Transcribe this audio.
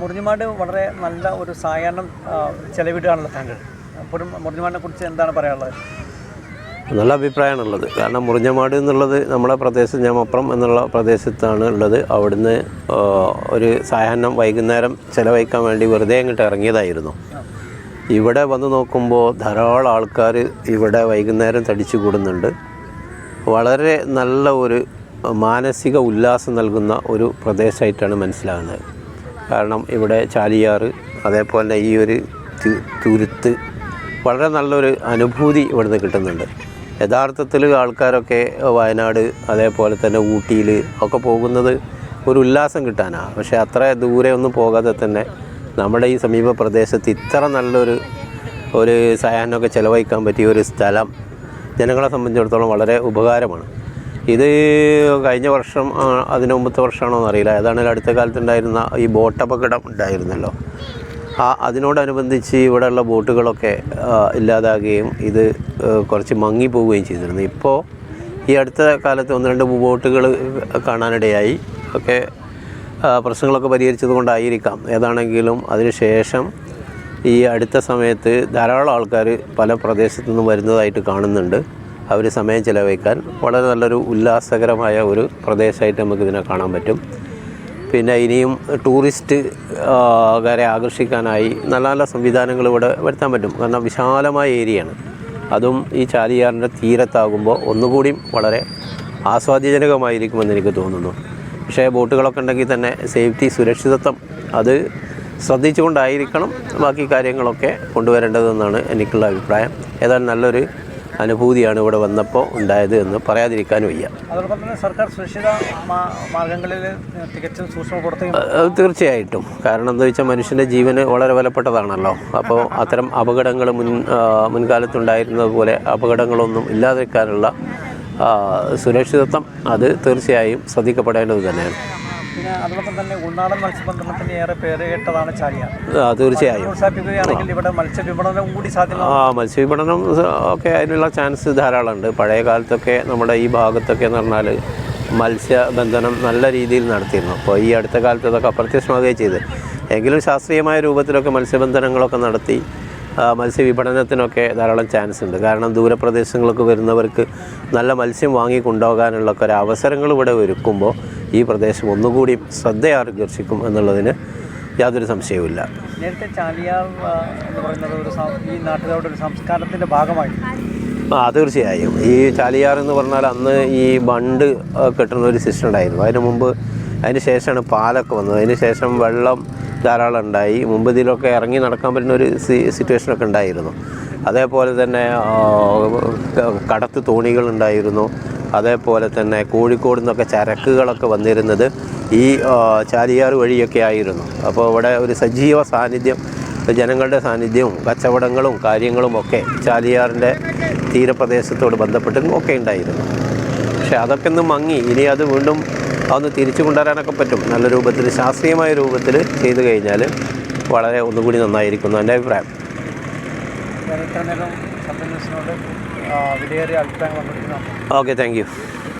മുറിഞ്ഞുമാട് വളരെ നല്ല ഒരു സായാഹ്നം ചെലവിടുകയാണല്ലോ താങ്കൾ. അപ്പോഴും മുറിഞ്ഞുമാടിനെ കുറിച്ച് എന്താണ് പറയാനുള്ളത്? നല്ല അഭിപ്രായമാണുള്ളത്. കാരണം മുറിഞ്ഞമാട് എന്നുള്ളത് നമ്മുടെ പ്രദേശം ഞാമപ്പുറം എന്നുള്ള പ്രദേശത്താണ് ഉള്ളത്. അവിടുന്ന് ഒരു സായാഹ്നം വൈകുന്നേരം ചിലവഴിക്കാൻ വേണ്ടി വെറുതെ അങ്ങോട്ട് ഇറങ്ങിയതായിരുന്നു. ഇവിടെ വന്ന് നോക്കുമ്പോൾ ധാരാളം ആൾക്കാർ ഇവിടെ വൈകുന്നേരം തടിച്ചു കൂടുന്നുണ്ട്. വളരെ നല്ല ഒരു മാനസിക ഉല്ലാസം നൽകുന്ന ഒരു പ്രദേശമായിട്ടാണ് മനസ്സിലാകുന്നത്. കാരണം ഇവിടെ ചാലിയാർ അതേപോലെ തന്നെ ഈ ഒരു തുരുത്ത് വളരെ നല്ലൊരു അനുഭൂതി ഇവിടുന്ന് കിട്ടുന്നുണ്ട്. യഥാർത്ഥത്തിൽ ആൾക്കാരൊക്കെ വയനാട് അതേപോലെ തന്നെ ഊട്ടിയിൽ ഒക്കെ പോകുന്നത് ഒരു ഉല്ലാസം കിട്ടാനാണ് പക്ഷേ അത്ര ദൂരെ ഒന്നും പോകാതെ തന്നെ നമ്മുടെ ഈ സമീപ പ്രദേശത്ത് ഇത്ര നല്ലൊരു ഒരു സായാഹ്നമൊക്കെ ചിലവഴിക്കാൻ പറ്റിയ ഒരു സ്ഥലം ജനങ്ങളെ സംബന്ധിച്ചിടത്തോളം വളരെ ഉപകാരമാണ്. ഇത് കഴിഞ്ഞ വർഷം അതിന് മുമ്പത്തെ വർഷമാണോ എന്നറിയില്ല ഏതാണെങ്കിലും അടുത്ത കാലത്തുണ്ടായിരുന്ന ഈ ബോട്ട് അപകടം ഉണ്ടായിരുന്നല്ലോ. ആ അതിനോടനുബന്ധിച്ച് ഇവിടെയുള്ള ബോട്ടുകളൊക്കെ ഇല്ലാതാകുകയും ഇത് കുറച്ച് മങ്ങിപ്പോവുകയും ചെയ്തിരുന്നു. ഇപ്പോൾ ഈ അടുത്ത കാലത്ത് ഒന്ന് രണ്ട് ബോട്ടുകൾ കാണാനിടയായി. ഒക്കെ പ്രശ്നങ്ങളൊക്കെ പരിഹരിച്ചത് കൊണ്ടായിരിക്കാം. ഏതാണെങ്കിലും അതിനുശേഷം ഈ അടുത്ത സമയത്ത് ധാരാളം ആൾക്കാർ പല പ്രദേശത്തു നിന്നും വരുന്നതായിട്ട് കാണുന്നുണ്ട്. അവർ സമയം ചിലവഴിക്കാൻ വളരെ നല്ലൊരു ഉല്ലാസകരമായ ഒരു പ്രദേശമായിട്ട് നമുക്ക് ഇതിനെ കാണാൻ പറ്റും. പിന്നെ ഇനിയും ടൂറിസ്റ്റ് ആ, കാരെ ആകർഷിക്കാനായി നല്ല നല്ല സംവിധാനങ്ങൾ ഇവിടെ വരുത്താൻ പറ്റും. കാരണം വിശാലമായ ഏരിയയാണ്. അതും ഈ ചാലിയാറിന്റെ തീരത്താകുമ്പോൾ ഒന്നുകൂടിയും വളരെ ആസ്വാദ്യജനകമായിരിക്കുമെന്ന് എനിക്ക് തോന്നുന്നു. പക്ഷേ ബോട്ടുകളൊക്കെ ഉണ്ടെങ്കിൽ തന്നെ സേഫ്റ്റി സുരക്ഷിതത്വം അത് ശ്രദ്ധിച്ചുകൊണ്ടായിരിക്കണം ബാക്കി കാര്യങ്ങളൊക്കെ കൊണ്ടുവരേണ്ടതെന്നാണ് എനിക്കുള്ള അഭിപ്രായം. ഏതായാലും നല്ലൊരു അനുഭൂതിയാണ് ഇവിടെ വന്നപ്പോൾ ഉണ്ടായത് എന്ന് പറയാതിരിക്കാനും വയ്യ. സർക്കാർ സുരക്ഷിത മാ- മാർഗങ്ങളിൽ തികച്ചും സൂക്ഷ്മ അത് തീർച്ചയായിട്ടും. കാരണം എന്താ വെച്ചാൽ മനുഷ്യന്റെ ജീവന് വളരെ വിലപ്പെട്ടതാണല്ലോ. അപ്പോൾ അത്തരം അപകടങ്ങൾ മുൻ മുൻകാലത്തുണ്ടായിരുന്നതുപോലെ മുൻകാലത്തുണ്ടായിരുന്നത് പോലെ അപകടങ്ങളൊന്നും ഇല്ലാതിരിക്കാനുള്ള സുരക്ഷിതത്വം അത് തീർച്ചയായും ശ്രദ്ധിക്കപ്പെടേണ്ടത് തന്നെയാണ്. പിന്നെ അതോടൊപ്പം തന്നെ ഉൾനാടൻ മത്സ്യബന്ധനത്തിന് ഏറെ പേര് കേട്ടതാണ് ചാലിയാർ തീർച്ചയായും. പ്രോത്സാഹിപ്പിക്കുകയാണെങ്കിൽ ഇവിടെ മത്സ്യവിപണനം കൂടി സാധ്യമാകും ആ മത്സ്യവിപണനം ഒക്കെ അതിനുള്ള ചാൻസ് ധാരാളമുണ്ട്. പഴയ കാലത്തൊക്കെ നമ്മുടെ ഈ ഭാഗത്തൊക്കെ എന്ന് പറഞ്ഞാൽ മത്സ്യബന്ധനം നല്ല രീതിയിൽ നടത്തിയിരുന്നു. അപ്പോൾ ഈ അടുത്ത കാലത്ത് അതൊക്കെ അപ്രത്യക്ഷമാകുകയും ചെയ്ത്. എങ്കിലും ശാസ്ത്രീയമായ രൂപത്തിലൊക്കെ മത്സ്യബന്ധനങ്ങളൊക്കെ നടത്തി മത്സ്യവിപണനത്തിനൊക്കെ ധാരാളം ചാൻസ് ഉണ്ട്. കാരണം ദൂരപ്രദേശങ്ങളൊക്കെ വരുന്നവർക്ക് നല്ല മത്സ്യം വാങ്ങി കൊണ്ടുപോകാനുള്ള ഒരു അവസരങ്ങൾ ഇവിടെ ഒരുക്കുമ്പോൾ ഈ പ്രദേശം ഒന്നുകൂടി ശ്രദ്ധയാകർഷിക്കും എന്നുള്ളതിന് യാതൊരു സംശയവുമില്ല. നേരത്തെ ചാലിയാർ എന്ന് പറയുന്നത് ഒരു ഈ ഒരു സംസ്കാരത്തിന്റെ ഭാഗമായി. ആ തീർച്ചയായും. ഈ ചാലിയാർ എന്ന് പറഞ്ഞാൽ അന്ന് ഈ ബണ്ട് കെട്ടുന്ന ഒരു സിസ്റ്റം ഉണ്ടായിരുന്നു. അതിന് മുമ്പ് അതിന് ശേഷമാണ് പാലൊക്കെ വന്നത്. അതിന് ശേഷം വെള്ളം ധാരാളം ഉണ്ടായി. മുമ്പ് ഇതിലൊക്കെ ഇറങ്ങി നടക്കാൻ പറ്റുന്ന ഒരു സി- സിറ്റുവേഷനൊക്കെ ഉണ്ടായിരുന്നു. അതേപോലെ തന്നെ കടത്ത് തോണികൾ ഉണ്ടായിരുന്നു. അതേപോലെ തന്നെ കോഴിക്കോട് നിന്നൊക്കെ ചരക്കുകളൊക്കെ വന്നിരുന്നത് ഈ ചാലിയാർ വഴിയൊക്കെ ആയിരുന്നു. അപ്പോൾ ഇവിടെ ഒരു സജീവ സാന്നിധ്യം ജനങ്ങളുടെ സാന്നിധ്യവും കച്ചവടങ്ങളും കാര്യങ്ങളും ഒക്കെ ചാലിയാറിന്റെ തീരപ്രദേശത്തോട് ബന്ധപ്പെട്ടും ഒക്കെ ഉണ്ടായിരുന്നു. പക്ഷെ അതൊക്കെ ഒന്ന് മങ്ങി ഇനി അത് വീണ്ടും അതൊന്ന് തിരിച്ചു കൊണ്ടുവരാനൊക്കെ പറ്റും. നല്ല രൂപത്തിൽ ശാസ്ത്രീയമായ രൂപത്തിൽ ചെയ്തു കഴിഞ്ഞാൽ വളരെ ഒന്നുകൂടി നന്നായിരിക്കുന്നു എന്റെ അഭിപ്രായം. വിലയേറിയ അഭിപ്രായം ഓക്കെ താങ്ക് യു